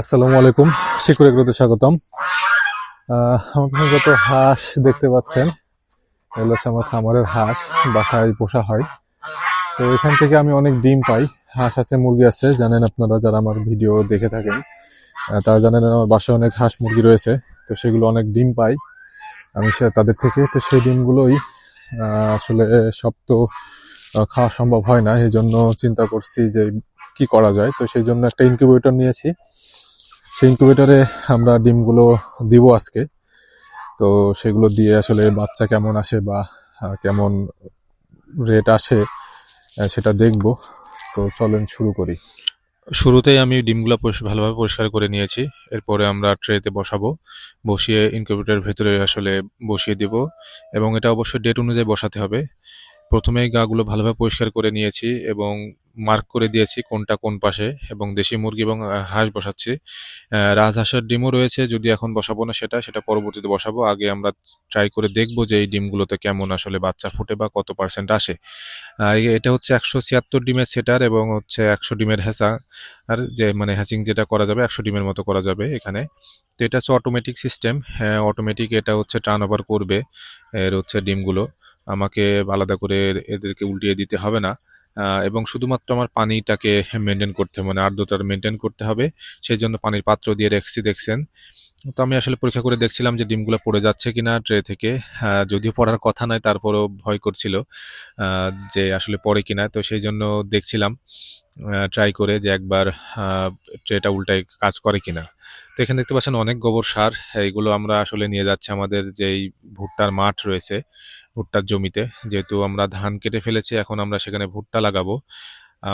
আসসালামু আলাইকুম। শিকুর এগুলোতে স্বাগতম। আমার যত হাঁস দেখতে পাচ্ছেন, এগুলো হচ্ছে আমার খামারের হাঁস, বাসায় পোষা হয়। তো এখান থেকে আমি অনেক ডিম পাই। হাঁস আছে, মুরগি আছে, জানেন আপনারা যারা আমার ভিডিও দেখে থাকেন তারা জানেন আমার বাসায় অনেক হাঁস, মুরগি রয়েছে। তো সেগুলো অনেক ডিম পাই। আমি সে, তাদের থেকে, তো সেই ডিমগুলোই আসলে সব তো খাওয়া সম্ভব হয় না। এই জন্য চিন্তা করছি যে কি করা যায়। তো সেই জন্য একটা ইনকিউবেটর নিয়েছি। সেই ইনকিউবেটরে আমরা ডিমগুলো দিব আজকে। তো সেগুলো দিয়ে আসলে বাচ্চা কেমন আসে বা কেমন রেট আসে সেটা দেখব। তো চলেন শুরু করি। শুরুতেই আমি ডিমগুলো ভালোভাবে পরিষ্কার করে নিয়েছি। এরপরে আমরা ট্রেতে বসাবো। বসিয়ে ইনকিউবেটরের ভেতরে আসলে বসিয়ে দিব। এবং এটা অবশ্যই ডেট অনুযায়ী বসাতে হবে। প্রথমেই গাগুলো ভালোভাবে পরিষ্কার করে নিয়েছি এবং মার্ক করে দিয়েছি কোনটা কোন পাশে এবং দেশি মুরগি এবং হাঁস বসাচ্ছি। রাজহাঁসের ডিমও রয়েছে, যদি এখন বসাবো না সেটা সেটা পরবর্তীতে বসাবো। আগে আমরা ট্রাই করে দেখব যে এই ডিমগুলোতে কেমন আসলে বাচ্চা ফুটে বা কত পার্সেন্ট আসে। এটা হচ্ছে একশো ছিয়াত্তর ডিমের সেটার এবং হচ্ছে একশো ডিমের হ্যাসা আর যে মানে হ্যাচিং যেটা করা যাবে, একশো ডিমের মতো করা যাবে এখানে। তো এটা হচ্ছে অটোমেটিক সিস্টেম হ্যাঁ অটোমেটিক এটা হচ্ছে টার্ন ওভার করবে, এর হচ্ছে ডিমগুলো। আমাকে আলাদা করে এদেরকে উল্টিয়ে দিতে হবে না। এবং শুধুমাত্র আমার পানিটাকে মেনটেন করতে মানে আর্দ্রতার মেনটেন করতে হবে। সেই জন্য পানির পাত্র দিয়ে রেখেছি, দেখছেন? তো আমি আসলে পরীক্ষা করে দেখছিলাম যে ডিমগুলো পড়ে যাচ্ছে কিনা ট্রে থেকে। যদিও পড়ার কথা নয়, তারপরেও ভয় করছিল যে আসলে পড়ে কিনা। তো সেই জন্য দেখছিলাম ট্রাই করে যে একবার ট্রেটা উল্টায় কাজ করে কিনা। তো এখানে দেখতে পাচ্ছেন অনেক গোবর সার এইগুলো আমরা আসলে নিয়ে যাচ্ছি আমাদের যেই ভুট্টার মাঠ রয়েছে, ভুট্টার জমিতে। যেহেতু আমরা ধান কেটে ফেলেছি, এখন আমরা সেখানে ভুট্টা লাগাবো।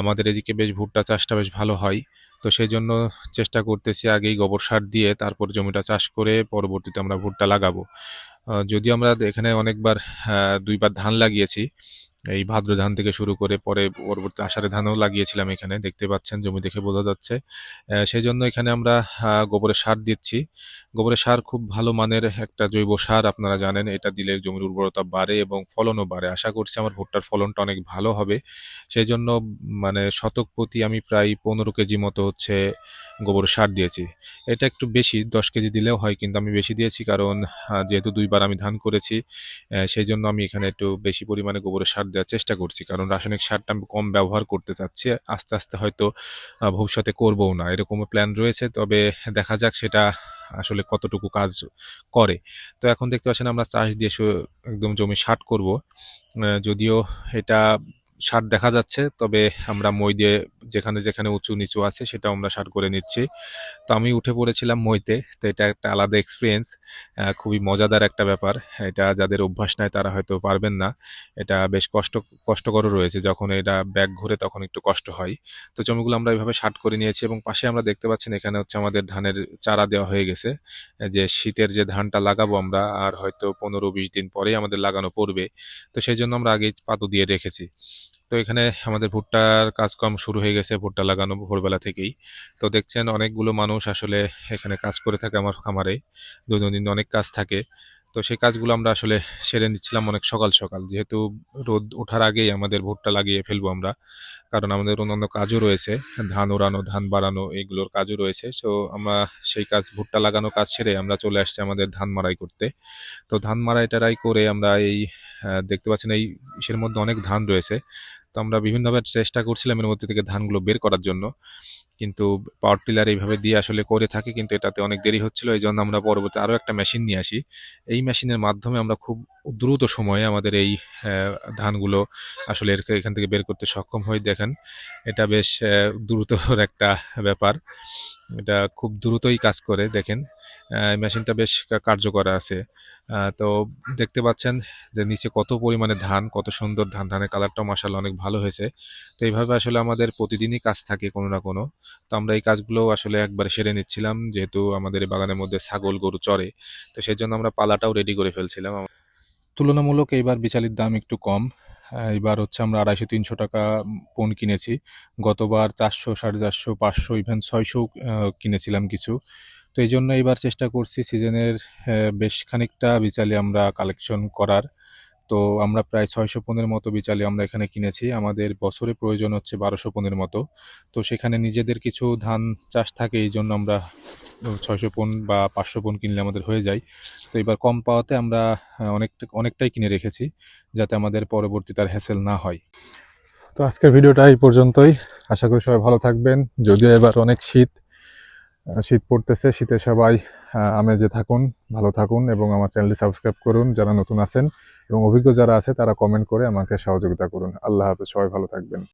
আমাদের এদিকে বেশ ভুট্টা চাষটা বেশ ভালো হয়। তো সেই জন্য চেষ্টা করতেছি আগেই গোবর সার দিয়ে তারপর জমিটা চাষ করে পরবর্তীতে আমরা ভুট্টা লাগাবো। যদি আমরা এখানে অনেকবার দুইবার ধান লাগিয়েছি এই ভাদ্র ধান থেকে শুরু করে পরে পরবর্তী আষাঢ়ে ধানও লাগিয়েছিলাম এখানে, দেখতে পাচ্ছেন জমি দেখে বোঝা যাচ্ছে। সেই জন্য এখানে আমরা গোবরের সার দিচ্ছি। গোবরের সার খুব ভালো মানের একটা জৈব সার আপনারা জানেন, এটা দিলে জমির উর্বরতা বাড়ে এবং ফলনও বাড়ে। আশা করছি আমার ভুট্টার ফলনটা অনেক ভালো হবে। সেই জন্য মানে শতক প্রতি আমি প্রায় পনেরো কেজি মতো হচ্ছে গোবর সার দিয়েছি। এটা একটু বেশি, দশ কেজি দিলেও হয়, কিন্তু আমি বেশি দিয়েছি কারণ যেহেতু দুইবার আমি ধান করেছি সেই জন্য আমি এখানে একটু বেশি পরিমাণে গোবরের সার দেওয়ার চেষ্টা করছি, কারণ রাসায়নিক সারটা আমি কম ব্যবহার করতে চাচ্ছি, আস্তে আস্তে হয়তো ভবিষ্যতে করবও না এরকম প্ল্যান রয়েছে, তবে দেখা যাক সেটা আসলে কতটুকু কাজ করে। তো এখন দেখতে পাচ্ছেন আমরা চাষ দিয়ে একদম জমি সাট করব যদিও এটা সার দেখা যাচ্ছে, তবে আমরা মই দিয়ে যেখানে যেখানে উঁচু নিচু আছে সেটা আমরা সার করে নিচ্ছি। তো আমি উঠে পড়েছিলাম মইতে, তো এটা একটা আলাদা এক্সপিরিয়েন্স খুবই মজাদার একটা ব্যাপার। এটা যাদের অভ্যাস নাই তারা হয়তো পারবেন না। এটা বেশ কষ্ট, কষ্টকরও রয়েছে, যখন এটা ব্যাগ ঘুরে তখন একটু কষ্ট হয়। তো জমিগুলো আমরা এইভাবে সাট করে নিয়েছি এবং পাশে আমরা দেখতে পাচ্ছেন এখানে হচ্ছে আমাদের ধানের চারা দেওয়া হয়ে গেছে। যে শীতের যে ধানটা লাগাবো আমরা, আর হয়তো পনেরো বিশ দিন পরেই আমাদের লাগানো পড়বে। তো সেই জন্য আমরা আগে পাতু দিয়ে রেখেছি। তো এখানে আমাদের ভুট্টার কাজকর্ম শুরু হয়ে গেছে, ভুট্টা লাগানো ভোরবেলা থেকেই। তো দেখছেন অনেকগুলো মানুষ আসলে এখানে কাজ করে থাকে আমার খামারে, দৈনন্দিন অনেক কাজ থাকে। তো সেই কাজগুলো আমরা আসলে সেরে নিচ্ছিলাম অনেক সকাল সকাল। যেহেতু রোদ ওঠার আগেই আমাদের ভুট্টা লাগিয়ে ফেলব আমরা। কারণ আমাদের অন্যান্য কাজও রয়েছে। ধান ওড়ানো, ধান বাড়ানো এগুলোর কাজও রয়েছে। সো আমরা সেই কাজ, ভুট্টা লাগানো কাজ সেরে আমরা চলে আসছি আমাদের ধান মাড়াই করতে। তো ধান মাড়াই টাড়াই করে আমরা এই দেখতে পাচ্ছেন এই ইসের মধ্যে অনেক ধান রয়েছে। তো আমরা বিভিন্নভাবে চেষ্টা করছিলাম এর মধ্যে থেকে ধানগুলো বের করার জন্য। কিন্তু পাওয়ার টিলার এইভাবে দিয়ে আসলে করে থাকি, কিন্তু এটাতে অনেক দেরি হচ্ছিল। এই জন্য আমরা পরবর্তী আরও একটা মেশিন নিয়ে আসি। এই মেশিনের মাধ্যমে আমরা খুব দ্রুত সময়ে আমাদের এই ধানগুলো আসলে এখান থেকে বের করতে সক্ষম হই। দেখেন। এটা বেশ দ্রুতর একটা ব্যাপার। এটা খুব দ্রুতই কাজ করে, দেখেন। মেশিনটা বেশ কার্যকর আছে। তো দেখতে পাচ্ছেন যে নিচে কত পরিমাণে ধান, কত সুন্দর ধান। ধানের কালারটাও মাসাল্লাহ অনেক ভালো হয়েছে। তো এইভাবে আসলে আমাদের প্রতিদিনই কাজ থাকে কোনো না কোনো। তো আমরা এই কাজগুলো আসলে একবারে সেরে নিচ্ছিলাম, যেহেতু আমাদের বাগানের মধ্যে ছাগল, গরু চড়ে। তো সেই জন্য আমরা পালাটাও রেডি করে ফেলছিলাম। তুলনামূলক এইবার বিচালির দাম একটু কম। এবার হচ্ছে আমরা আড়াইশো, তিনশো টাকা পণ কিনেছি। গতবার চারশো, সাড়ে চারশো, পাঁচশো ইভেন ছয়শো কিনেছিলাম কিছু। তো এই জন্য এবার চেষ্টা করছি সিজনের বেশ খানিকটা বিচালি আমরা কালেকশন করার। তো আমরা প্রায় ছয়শো পনেরো মতো বিচালি আমরা এখানে কিনেছি। আমাদের বছরে প্রয়োজন হচ্ছে বারোশো পনেরো মতো। তো সেখানে নিজেদের কিছু ধান চাষ থাকে, এই জন্য আমরা ছয়শো পন বা পাঁচশো পন কিনলে আমাদের হয়ে যায়। তো এবার কম পাওয়াতে আমরা অনেকটা অনেকটাই কিনে রেখেছি, যাতে আমাদের পরবর্তী তার হ্যাসেল না হয়। তো আজকের ভিডিওটা এই পর্যন্তই। আশা করি সবাই ভালো থাকবেন। যদিও এবার অনেক শীত শীত পড়তেছে, শীতে সবাই আমেজে থাকুন, ভালো থাকুন এবং আমার চ্যানেলটি সাবস্ক্রাইব করুন যারা নতুন আছেন এবং অভিজ্ঞ যারা আছে তারা কমেন্ট করে আমাকে সহযোগিতা করুন। আল্লাহ হাফেজ, সবাই ভালো থাকবেন।